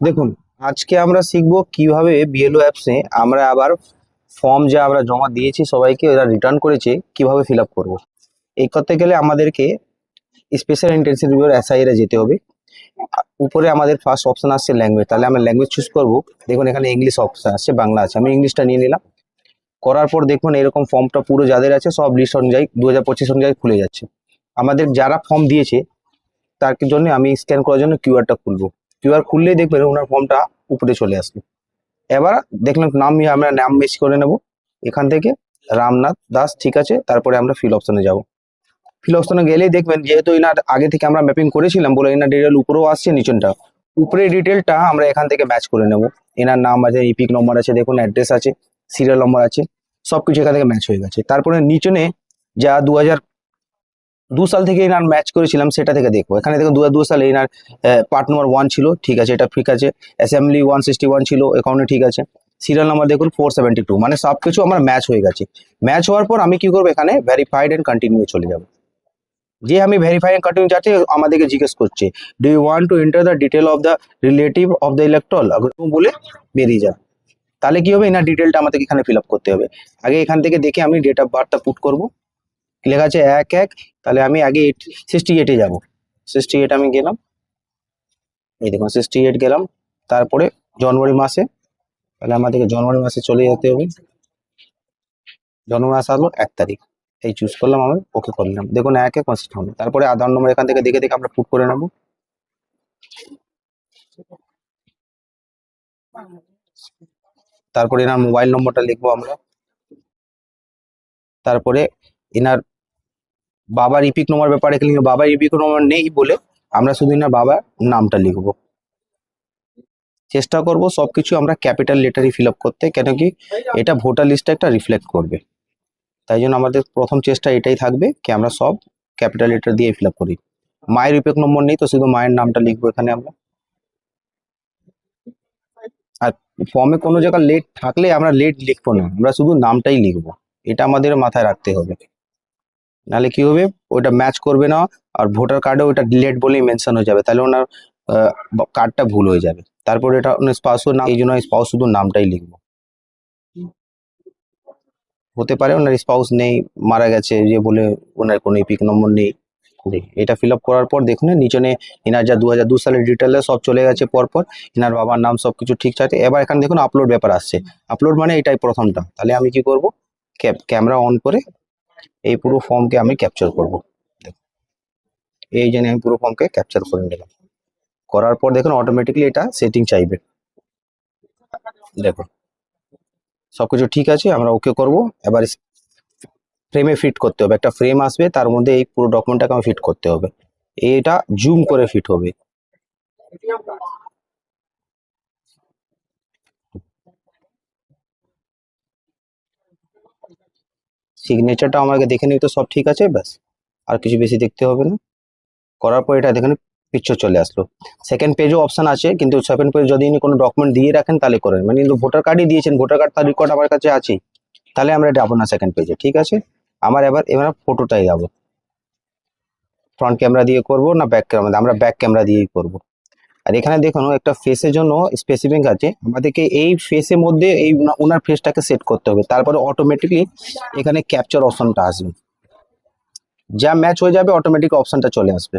দেখুন, আজকে আমরা শিখব কীভাবে বিএলও অ্যাপসে আমরা আবার ফর্ম যা আমরা জমা দিয়েছি সবাইকে ওরা রিটার্ন করেছে, কীভাবে ফিল আপ করব। এই করতে গেলে আমাদেরকে স্পেশাল ইন্টেন্সিভ রিভিউর এসআইরে যেতে হবে। উপরে আমাদের ফার্স্ট অপশন আসছে ল্যাঙ্গুয়েজ তাহলে আমরা ল্যাঙ্গুয়েজ চুজ করব। দেখুন, এখানে ইংলিশ অপশন আসছে, বাংলা আছে, আমি ইংলিশটা নিয়ে নিলাম। করার পর দেখুন, এরকম ফর্মটা পুরো যাদের আছে, সব লিস্ট অনুযায়ী দু হাজার পঁচিশ অনুযায়ী খুলে যাচ্ছে। আমাদের যারা ফর্ম দিয়েছে, তার জন্য আমি স্ক্যান করার জন্য কিউআরটা খুলবো। কিউআর খুললেই দেখবেন ওনার ফর্মটা উপরে চলে আসলো। এবার দেখলাম নাম নিয়ে আমরা নাম মেস করে নেব। এখান থেকে রামনাথ দাস, ঠিক আছে, তারপরে আমরা ফিল অপশনে যাব। ফিল অপশনে গেলেই দেখবেন যেহেতু এনার আগে থেকে আমরা ম্যাপিং করেছিলাম, বলে এনার ডিটেল উপরেও আসছে নিচনটা উপরে ডিটেলটা আমরা এখান থেকে ম্যাচ করে নেব। এনার নাম আছে ইপিক নম্বর আছে, দেখুন অ্যাড্রেস আছে সিরিয়াল নম্বর আছে সব কিছু এখান থেকে ম্যাচ হয়ে গেছে। তারপরে নিচনে যা দু হাজার দু সাল থেকে এনার ম্যাচ করেছিলাম, সেটা থেকে দেখব। এখানে দেখুন, দু দু সালে এনার পার্ট নম্বর ওয়ান ছিল, ঠিক আছে, এটা ঠিক আছে। অ্যাসেম্বলি ওয়ান সিক্সটি ওয়ান ছিল অ্যাকাউন্টে ঠিক আছে। সিরিয়াল নাম্বার দেখুন ফোর সেভেন্টি টু মানে সব কিছু আমার ম্যাচ হয়ে গেছে। ম্যাচ হওয়ার পর আমি কি করব এখানে? ভেরিফাইড অ্যান্ড কন্টিনিউ চলে যাব। যে আমি ভেরিফাই অ্যান্ড কন্টিনিউ যাচ্ছি আমাদেরকে জিজ্ঞেস করছে do you want to enter the detail of the relative of the electoral বলে বেরিয়ে যান তাহলে কি হবে? এনার ডিটেলটা আমাদেরকে এখানে ফিল আপ করতে হবে। আগে এখান থেকে দেখে আমি ডেট অফ বার্থটা পুট করব। লেখা আছে? এক এক। তাহলে আমি আগে এইট সিক্সটি এইটে যাব। সিক্সটি এইট আমি গেলাম। এই দেখুন সিক্সটি এইট গেলাম। তারপরে জানুয়ারি মাসে, তাহলে আমাদেরকে জানুয়ারি মাসে চলে যেতে হবে। জানুয়ারি মাস আসলো এক তারিখ। এই চুজ করলাম আমি ওকে করলাম দেখুন, এক এক কনসিস্ট হবে তারপরে আধার নম্বর এখান থেকে দেখে দেখে আমরা পুট করে নেব। তারপরে এনার মোবাইল নম্বরটা লিখব আমরা। তারপরে এনার বাবার ইপিক নম্বর ব্যাপারে লিখব বাবার ইপিক নম্বর নেই বলে আমরা শুধু এনার বাবার নামটা লিখব। চেষ্টা করব সবকিছু আমরা ক্যাপিটাল লেটারই ফিল আপ করতে, কেন কি এটা ভোটার লিস্টে একটা রিফ্লেক্ট করবে। তাই জন্য আমাদের প্রথম চেষ্টা এটাই থাকবে কি আমরা সব ক্যাপিটাল লেটার দিয়ে ফিল আপ করি। মায়ের ইপিক নম্বর নেই তো শুধু মায়ের নামটা লিখব এখানে আমরা। আর ফর্মে কোনো জায়গায় লেট থাকলে আমরা লেট লিখব না, আমরা শুধু নামটাই লিখব। এটা আমাদের মাথায় রাখতে হবে। নাহলে কি হবে? ওটা ম্যাচ করবে না আর ভোটার কার্ডে ওটা লেট বলেই মেনশন হয়ে যাবে। তাহলে ওনার কার্ডটা ভুল হয়ে যাবে। তারপর এটা স্পাউসও না, এই জন্য স্পাউস শুধু নামটাই লিখব। হতে পারে ওনার স্পাউস নেই, মারা গেছে, যে বলে ওনার কোনো ইপিক নম্বর নেই। এটা ফিল আপ করার পর দেখুন, নিচনে এনার যা দু সালের ডিটেলে সব চলে গেছে পরপর, এনার বাবার নাম সব কিছু ঠিক আছে এবার এখানে দেখুন আপলোড ব্যাপার আসছে। আপলোড মানে এটাই প্রথমটা। তাহলে আমি কি করব? ক্যামেরা অন করে এই পুরো ফর্মকে আমি ক্যাপচার করব। এই জন্য আমি পুরো ফর্মকে ক্যাপচার করে নিলাম। করার পর দেখুন অটোমেটিকলি এটা সেটিং চাইবে। দেখুন। সবকিছু ঠিক আছে, আমরা ওকে করব। এবার ফ্রেমে ফিট করতে হবে। একটা ফ্রেম আসবে, তার মধ্যে এই পুরো ডকুমেন্টটাকে আমি ফিট করতে হবে। এটা জুম করে ফিট হবে। সিগনেচারটা আমাকে দেখে নিই তো সব ঠিক আছে, ব্যাস। আর কিছু বেশি দেখতে হবে না। করার পর এটা দেখেন পিকচার চলে আসলো। সেকেন্ড পেজও অপশন আছে, কিন্তু সেকেন্ড পেজ যদি কোনো ডকুমেন্ট দিয়ে রাখেন, তাহলে করেন। মানে কিন্তু ভোটার কার্ডই দিয়েছেন ভোটার কার্ড তার রেকর্ড আমার কাছে আছেই তাহলে আমরা যাব না সেকেন্ড পেজে ঠিক আছে? আমার এবার এবার ফটোটাই যাব। ফ্রন্ট ক্যামেরা দিয়ে করব না ব্যাক ক্যামেরা আমরা ব্যাক ক্যামেরা দিয়েই করব। আর এখানে দেখুন একটা ফেসের জন্য স্পেসিফিক আছে। আমাদেরকে এই ফেসের মধ্যে এই ওনার ফেসটাকে সেট করতে হবে। তারপরে অটোমেটিকলি এখানে ক্যাপচার অপশনটা আসবে। যা ম্যাচ হয়ে যাবে অটোমেটিক অপশনটা চলে আসবে।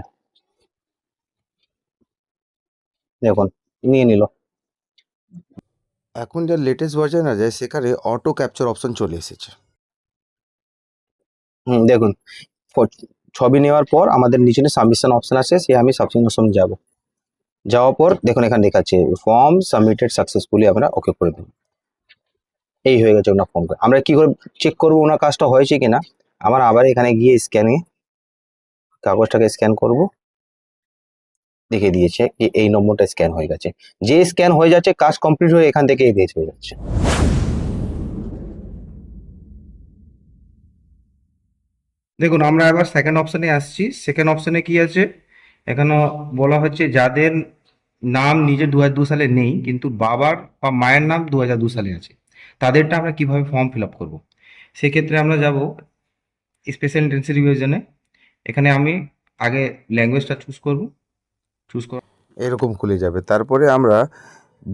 দেখুন নিয়ে নিল। এখন যা লেটেস্ট ভার্জন আছে সেখানে অটো ক্যাপচার অপশন চলে এসেছে। হুম দেখুন ছবি নেওয়ার পর আমাদের নিচে সাবমিশন অপশন আছে সে আমি সাবমিশন যাব। যাওয়ার পর দেখুন এখানে দেখাচ্ছে ফর্ম সাবমিটেড সাকসেসফুলি আমরা ওকে করে দেব এই হয়ে গেছে ওনার ফর্ম আমরা কি করে চেক করব ওনার কাজটা হয়েছে কিনা? আমার আবার এখানে গিয়ে স্ক্যানে কাগজটাকে স্ক্যান করব। দেখে দিয়েছে যে এই নম্বরটা স্ক্যান হয়ে গেছে। যে স্ক্যান হয়ে যাচ্ছে, কাজ কমপ্লিট হয়ে এখান থেকে বের হয়ে যাচ্ছে। দেখুন, আমরা এবার সেকেন্ড অপশনে আসছি। সেকেন্ড অপশনে কি আছে? এখানে বলা হচ্ছে যাদের নাম নিজে দু হাজার দু সালে নেই, কিন্তু বাবার বা মায়ের নাম দু হাজার দু সালে আছে। তাদেরটা আমরা কীভাবে ফর্ম ফিল আপ করব? সেক্ষেত্রে আমরা যাব স্পেশাল ইন্টেন্সিভ রিভিশনে এখানে আমি আগে ল্যাঙ্গুয়েজটা চুজ করব। চুজ কর এরকম খুলে যাবে। তারপরে আমরা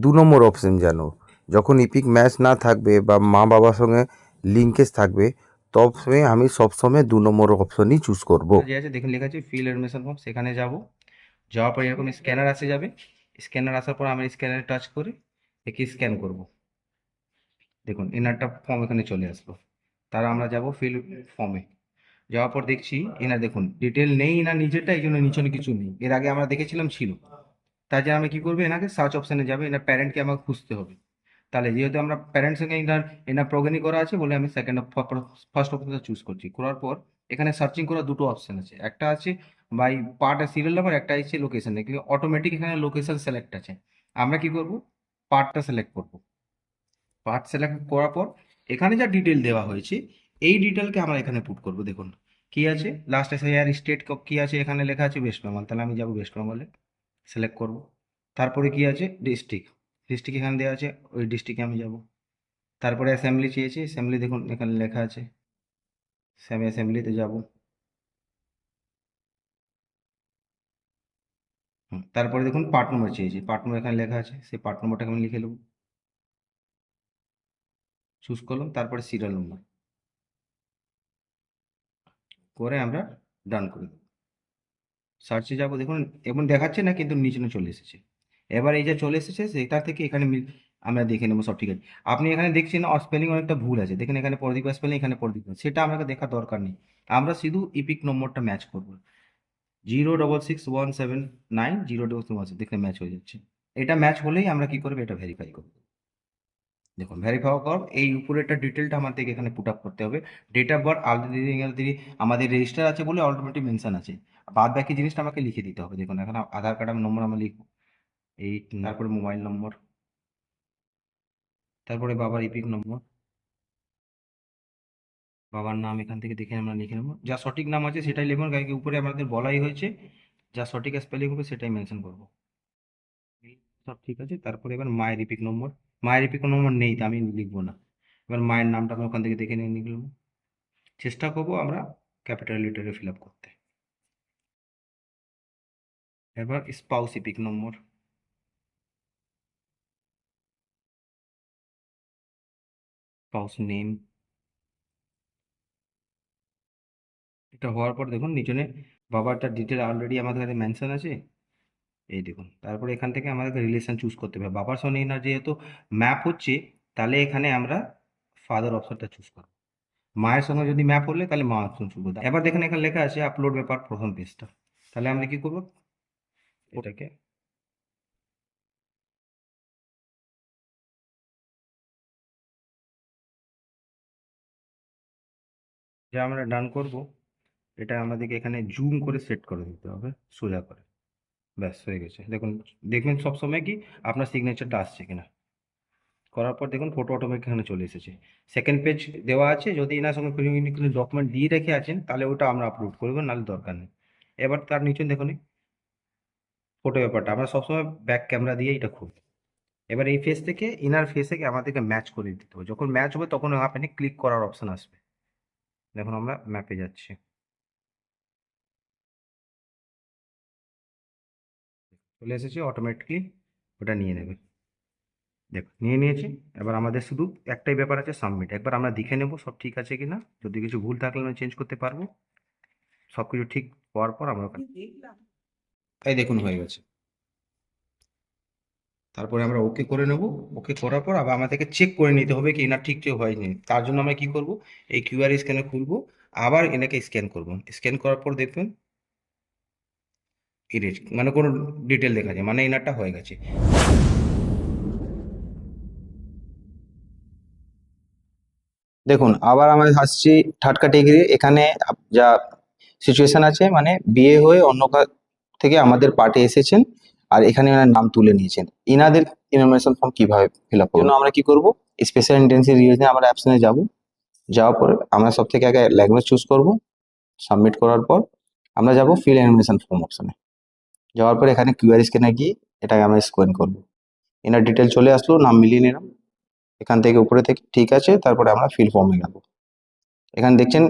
দু নম্বর অপশন জানো যখন ইপিক ম্যাচ না থাকবে বা মা বাবার সঙ্গে লিঙ্কেজ থাকবে তব আমি সবসময় দু নম্বর অপশনই চুজ করব। যে আছে, দেখুন, লেখা আছে ফিল এডমিশন ফর্ম সেখানে যাব। যাওয়ার পর এরকম স্ক্যানার আসে যাবে। স্ক্যানার আসার পর আমি স্ক্যানারে টাচ করে একে স্ক্যান করব। দেখুন এনারটা ফর্ম এখানে চলে আসলো। তারা আমরা যাব ফিল ফর্মে যাওয়ার পর দেখছি এনার দেখুন ডিটেল নেই না নিজেরটা, এই জন্য নিচনে কিছু নেই। এর আগে আমরা দেখেছিলাম ছিল। তার জন্য আমি কি করব, এনাকে সার্চ অপশানে যাবে, এনার প্যারেন্টকে আমাকে খুঁজতে হবে। তাহলে যেহেতু আমরা প্যারেন্টস সঙ্গে এনার এনার প্রোগ্রামিং করা আছে, বলে আমি সেকেন্ড ফার্স্ট অপশনটা চুজ করছি। করার পর এখানে সার্চিং করার দুটো অপশন আছে। একটা আছে বাই পার্ট সিরিয়াল নাম্বার একটা আছে লোকেশন কিন্তু অটোমেটিক এখানে লোকেশন সিলেক্ট আছে। আমরা কি করব? পার্টটা সিলেক্ট করব। পার্ট সিলেক্ট করার পর এখানে যা ডিটেল দেওয়া হয়েছে, এই ডিটেলকে আমরা এখানে পুট করব। দেখুন, কি আছে? লাস্ট আর স্টেট কি আছে? এখানে লেখা আছে ওয়েস্ট বেঙ্গল তাহলে আমি যাব ওয়েস্ট বেঙ্গলে সিলেক্ট করব। তারপরে কি আছে? ডিস্ট্রিক্ট ডিস্ট্রিক্ট এখানে দেওয়া আছে, ওই ডিস্ট্রিক্টে আমি যাব। তারপরে অ্যাসেম্বলি চেয়েছি অ্যাসেম্বলি দেখুন, এখানে লেখা আছে। আমি অ্যাসেম্বলিতে যাব। তারপরে দেখুন পার্ট নম্বর চেয়েছি পার্ট নম্বর এখানে লেখা আছে, সেই পার্ট নম্বরটাকে আমি লিখে নেব। চুজ করলাম, তারপরে সিরিয়াল নম্বর করে আমরা ডান করে দেবো। সার্চে যাব, দেখুন এবং দেখাচ্ছে না, কিন্তু নিচে চলে এসেছে। এবার এই যে চলে এসেছে সেটা থেকে এখানে আমরা দেখে নেব সব ঠিক আছে। আপনি এখানে দেখছেন স্পেলিং অনেকটা ভুল আছে। দেখেন এখানে প্রদীপ স্পেলিং এখানে প্রদীপ সেটা আমাকে দেখার দরকার নেই। আমরা শুধু ইপিক নম্বরটা ম্যাচ করব। Zero double six one seven nine zero double six one দেখে ম্যাচ হয়ে যাচ্ছে। এটা ম্যাচ হলেই আমরা কি করব? এটা ভেরিফাই করব। দেখুন ভেরিফাই কর, এই উপরেরটা ডিটেলটা আমাদেরকে এখানে পুট আপ করতে হবে। ডেট অফ বার্থ অলরেডি আমাদের রেজিস্টার আছে বলে অটোমেটিক মেনশন আছে। বাদ বাকি জিনিসটা আমাকে লিখে দিতে হবে। দেখুন, এখানে আধার কার্ড নম্বর আমরা লিখব। এই তারপরে মোবাইল নম্বর তারপরে বাবার ইপিক নম্বর বাবার নাম এখান থেকে দেখে আমরা লিখে নেব। যা সঠিক নাম আছে সেটাই লিখুন কারণ উপরে আমাদের বলাই হয়েছে, যা সঠিক স্পেলিং হবে সেটাই মেনশন করব। সব ঠিক আছে, তারপরে এবার মায়ের ইপিক নম্বর মায়ের ইপিক নম্বর নেই, তো আমি লিখব না। এবার মায়ের নামটা আমি ওখান থেকে দেখে নিয়ে লিখলাম চেষ্টা করব আমরা ক্যাপিটাল লিটারে ফিল আপ করতে। এবার স্পাউস ইপিক নম্বর নেম এটা হওয়ার পর দেখুন নিচনে বাবারটা ডিটেল অলরেডি আমাদের কাছে মেনশন আছে। এই দেখুন তারপরে এখান থেকে আমাদেরকে রিলেশন চুজ করতে হবে। বাবার সঙ্গে না যেহেতু ম্যাপ হচ্ছে তাহলে এখানে আমরা ফাদার অপশনটা চুজ করব। মায়ের সঙ্গে যদি ম্যাপ হলে তাহলে মা অপশন চুজ করব। এবার দেখেন এখানে লেখা আছে আপলোড ব্যাপার প্রথম পেজটা তাহলে আমরা কি করব? এটাকে যে আমরা ডান করব, এটা আমাদেরকে এখানে জুম করে সেট করে দিতে হবে, সোজা করে। ব্যাস, হয়ে গেছে। দেখুন, দেখবেন সবসময় কি আপনার সিগনেচারটা আসছে কিনা। করার পর দেখুন ফটো অটোমেটিক এখানে চলে এসেছে। সেকেন্ড পেজ দেওয়া আছে, যদি এনার সঙ্গে কোনো ডকুমেন্ট দিয়ে রেখে আছেন, তাহলে ওটা আমরা আপলোড করব, নাহলে দরকার নেই। এবার তার নিচে দেখুন ফটো ব্যাপারটা আমরা সবসময় ব্যাক ক্যামেরা দিয়ে এটা খুব এবার এই ফেস থেকে ইনার ফেসে আমাদেরকে ম্যাচ করে দিতে হবে। যখন ম্যাচ হবে, তখন আপনি ক্লিক করার অপশান আসবে। দেখুন আমরা ম্যাপে যাচ্ছি। চলে এসেছে অটোমেটিকলি ওটা নিয়ে নেবে। দেখো নিয়ে নিয়েছি। এবার আমাদের শুধু একটাই ব্যাপার আছে সাবমিট একবার আমরা দেখে নেব সব ঠিক আছে কিনা। যদি কিছু ভুল থাকলে আমরা চেঞ্জ করতে পারব। সব কিছু ঠিক হওয়ার পর আমরা এই দেখুন হয়ে গেছে। তারপরে আমরা ওকে করে নেব। ওকে করার পর আবার আমাদেরকে চেক করে নিতে হবে কি না ঠিক হয়নি। তার জন্য আমরা কি করব? এই কিউআর স্ক্যানার খুলবো, আবার এনাকে স্ক্যান করব। স্ক্যান করার পর দেখবেন ইরেজ মানে কোনো ডিটেল দেখা যায় মানে এনারটা হয়ে গেছে। দেখুন, আবার আমরা আসছি থার্ড ক্যাটেগরি এখানে যা সিচুয়েশন আছে মানে বিয়ে হয়ে অন্য থেকে আমাদের পার্টি এসেছেন। আর এখানে ওনার নাম তুলে নিয়েছেন। ইনাদের ইনফরমেশন ফর্ম কীভাবে ফিল আপ করব? আমরা কি করব? স্পেশাল ইন্টেন্সিভ রিভিশনে আমরা অ্যাপশনে যাব। যাওয়ার পর আমরা সব থেকে আগে ল্যাঙ্গুয়েজ চুজ করব সাবমিট করার পর আমরা যাব ফিল অ্যানিমেশন ফর্ম অপশনে যাওয়ার পর এখানে কিউআর স্ক্যানে গিয়ে এটাকে আমরা স্ক্যান করব। এনার ডিটেল চলে আসলো নাম মিলিয়ে নিলাম। এখান থেকে উপরে থেকে ঠিক আছে তারপরে আমরা ফিল ফর্মে গেল এখানে দেখছেন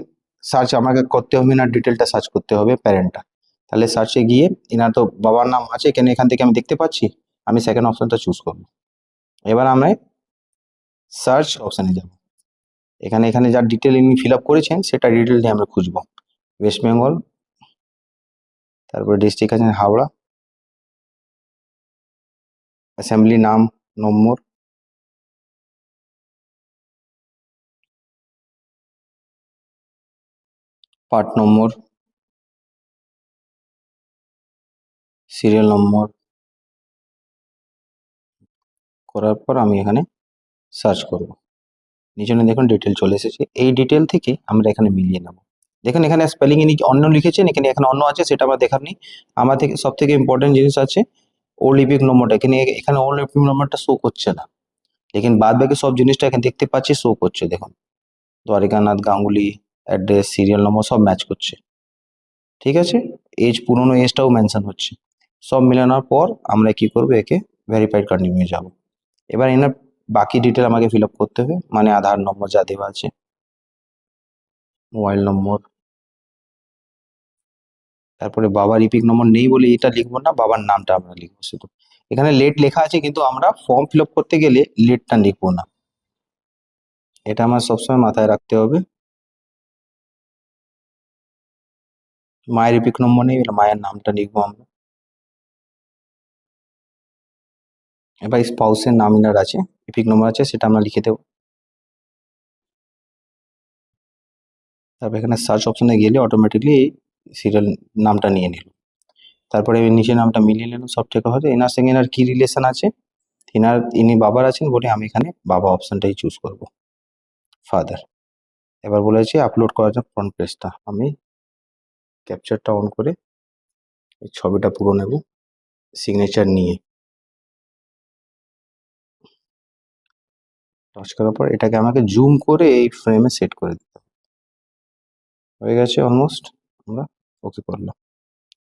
সার্চ আমাকে করতে হবে না ডিটেলটা সার্চ করতে হবে প্যারেন্টটা তাহলে সার্চে গিয়ে, এনার তো বাবার নাম আছে কেন এখান থেকে আমি দেখতে পাচ্ছি, আমি সেকেন্ড অপশনটা চুজ করব। এবার আমরা সার্চ অপশানে যাব। এখানে এখানে যার ডিটেল ইনি ফিল আপ করেছেন, সেটা ডিটেল নিয়ে আমরা খুঁজবো। ওয়েস্ট বেঙ্গল তারপরে ডিস্ট্রিক্ট আছে হাওড়া অ্যাসেম্বলি নাম, নম্বর। Part number. সিরিয়াল নম্বর করার পর আমি এখানে সার্চ করব। নিচনে দেখুন ডিটেল চলে এসেছে। এই ডিটেল থেকে আমরা এখানে মিলিয়ে নেব। দেখুন এখানে স্পেলিং ইনি অন্য লিখেছেন, এখানে এখানে অন্য আছে, সেটা আমরা দেখার নেই আমার থেকে সব থেকে ইম্পর্টেন্ট জিনিস আছে ও লিপিক নম্বরটা এখানে এখানে ও লিপিক নম্বরটা শো করছে না। লেকিন বাদ বাকি সব জিনিসটা এখানে দেখতে পাচ্ছি শো করছে। দেখুন, দ্বারিকানাথ, গাঙ্গুলি অ্যাড্রেস সিরিয়াল নম্বর সব ম্যাচ করছে। ঠিক আছে? এজ পুরনো এজটাও মেনশন হচ্ছে। সব মেলানোর পর আমরা কি করব, একে ভেরিফাইড কন্টিনিউ যাব। এবার এনার বাকি ডিটেল আমাকে ফিল করতে হবে মানে আধার নম্বর যা দেওয়া আছে মোবাইল নম্বর, তারপরে বাবার ইপিক নম্বর নেই বলে এটা লিখব না, বাবার নামটা আমরা লিখব শুধু। এখানে লেট লেখা আছে, কিন্তু আমরা ফর্ম ফিল করতে গেলে লেটটা লিখব না। এটা আমার সবসময় মাথায় রাখতে হবে। মায়ের ইপিক নম্বর নেই মায়ের নামটা লিখব আমরা। এবার স্পাউসের নাম ইনার আছে ইপিক নম্বর আছে, সেটা আমরা লিখে দেবো। তারপর এখানে সার্চ অপশনে গেলে অটোমেটিকলি সিরিয়াল নামটা নিয়ে নিল। তারপরে নিচে নামটা মিলিয়ে নিলাম সব থেকে হচ্ছে এনার সঙ্গে এনার কি রিলেশন আছে? এনার, ইনি বাবার আছেন বলে আমি এখানে বাবা অপশানটাই চুজ করব ফাদার এবার বলেছি আপলোড করার জন্য ফ্রন্ট পেজটা আমি ক্যাপচারটা অন করে ছবিটা পুরো নেব সিগনেচার নিয়ে। টাচ করার পর এটাকে আমাকে জুম করে এই ফ্রেমে সেট করে দিতে হবে। হয়ে গেছে অলমোস্ট আমরা ওকে করলাম।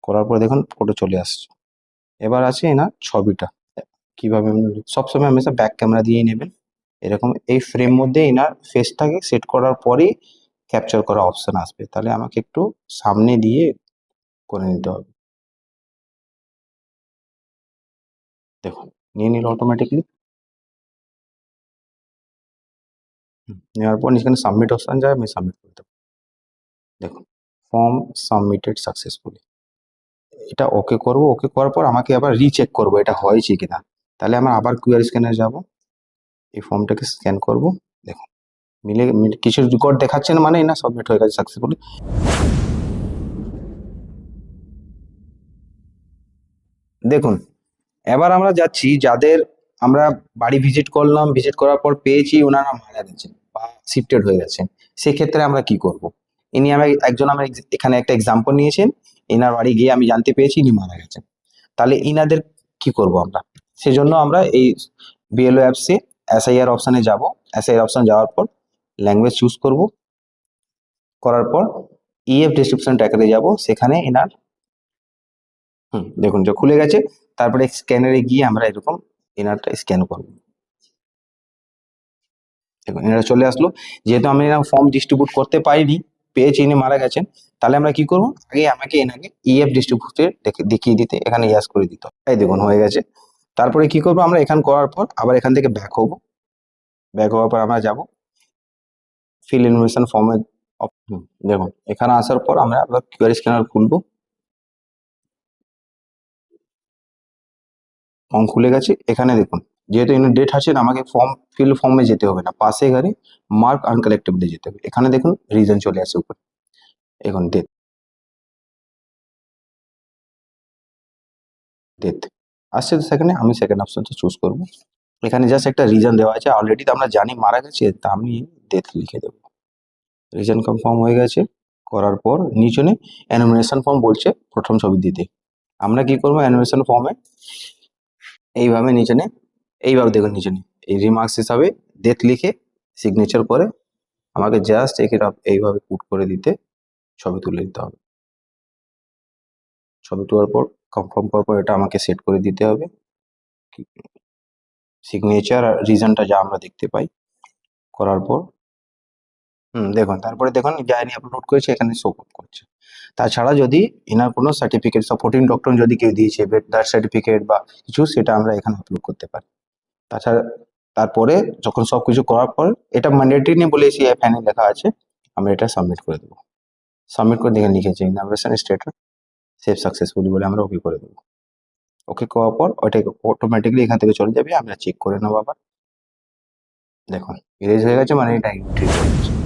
করার পর দেখুন ফটো চলে আসছে। এবার আছে এনার ছবিটা। কীভাবে সবসময় হামেশা ব্যাক ক্যামেরা দিয়েই নেবেন। এরকম এই ফ্রেম মধ্যে এনার ফেসটাকে সেট করার পরেই ক্যাপচার করা অপশান আসবে। তাহলে আমাকে একটু সামনে দিয়ে করে নিতে হবে। দেখুন, নিয়ে নিল অটোমেটিকলি নেওয়ার পর এখানে সাবমিট অপশন যায়, আমি সাবমিট করে দেবো। দেখুন ফর্ম সাবমিটেড সাকসেসফুলি এটা ওকে করব ওকে করার পর আমাকে আবার রিচেক করব এটা হয়েছে কিনা। তাহলে আমরা আবার কিউআর স্ক্যানে যাব, এই ফর্মটাকে স্ক্যান করব, দেখুন। মিলে কিছু রেকর্ড দেখাচ্ছে না মানে না সাবমিট হয়ে গেছে সাকসেসফুলি দেখুন, এবার আমরা যাচ্ছি যাদের আমরা বাড়ি ভিজিট করলাম ভিজিট করার পর পেয়েছি, ওনারা মারা গেছেন বা শিফটেড হয়ে গেছেন। সেক্ষেত্রে আমরা কি করব? ইনি আমি একজন আমরা এখানে একটা এক্সাম্পল নিয়েছেন, এনার বাড়ি গিয়ে আমি জানতে পেরেছি ইনি মারা গেছেন। তাহলে ইনাদের কি করব আমরা? সেজন্য আমরা এই বিএলও অ্যাপসে এসআইআর অপশানে যাব। এসআইআর অপশান যাওয়ার পর ল্যাঙ্গুয়েজ চুজ করব। করার পর ইএফ ডিসক্রিপশন ট্যাকারে যাব। সেখানে এনার, হুম, দেখুন, যে খুলে গেছে। তারপরে স্ক্যানারে গিয়ে আমরা এরকম এনারটা স্ক্যান করব। দেখুন এনারা চলে আসলো। যেহেতু আমি এরকম ফর্ম ডিস্ট্রিবিউট করতে পারিনি পেয়েছি ইনি মারা গেছেন, তাহলে আমরা কি করব? আগে আমাকে এনাকে E ইএফ ডিস্ট্রিবিউটে দেখিয়ে দিতে, এখানে ইয়াস করে দিত এই দেখুন, হয়ে গেছে। তারপরে কি করব আমরা? এখান করার পর আবার এখান থেকে ব্যাক হব। ব্যাক হওয়ার পর আমরা যাব। ফিল ইনফরমেশন ফর্মে দেখুন, এখানে আসার পর আমরা কিউআর স্ক্যানার খুলবো। ফর্ম খুলে গেছে, এখানে দেখুন, যেহেতু এখানে ডেট আছে আমাকে ফর্ম ফিল ফর্মে যেতে হবে না। পাশে এখানে মার্ক আনকালেক্টেবলে যেতে হবে। এখানে দেখুন রিজন চলে আসে উপরে। এখন ডেট ডেট আসছে তো সেখানে আমি সেকেন্ড অপশনটা চুজ করব। এখানে জাস্ট একটা রিজন দেওয়া আছে। অলরেডি তো আমরা জানি মারা গেছে, তা আমি ডেথ লিখে দেবো। রিজন কনফার্ম হয়ে গেছে, করার পর নিচনে অ্যানিমেশন ফর্ম বলছে প্রথম ছবি দিতে। আমরা কি করব অ্যানিমেশন ফর্মে এইভাবে নিচে নিচনে এইভাবে দেখুন নিচে নিচনে এই রিমার্কস হিসাবে ডেট লিখে সিগনেচার করে আমাকে জাস্ট একে এইভাবে পুট করে দিতে ছবি তুলে দিতে হবে। ছবি তোলার পর কনফার্ম করার পর এটা আমাকে সেট করে দিতে হবে। সিগনেচার আর রিজনটা যা আমরা দেখতে পাই করার পর, হুম, দেখুন, তারপরে দেখুন যা আপলোড করেছে, এখানে শো করছে। তাছাড়া যদি এনার কোনো সার্টিফিকেট সাপোর্টিং ডক্টর যদি কেউ দিয়েছে বেড সার্টিফিকেট বা কিছু, সেটা আমরা এখানে আপলোড করতে পারি। তাছাড়া তারপরে যখন সব কিছু করার পর, এটা ম্যান্ডেটরি নিয়ে বলে এসি এখানে লেখা আছে, আমরা এটা সাবমিট করে দেবো। সাবমিট করে দেখে লিখেছি ইনাভেশন স্টেটাস সেভ সাকসেসফুলি বলে আমরা ওকে করে দেবো। ওকে করার পর ওইটা অটোমেটিকলি এখান থেকে চলে যাবে, আমরা চেক করে নেব আবার। দেখুন ইরেজ হয়ে গেছে মানে এটা এন্ট্রি গেছে।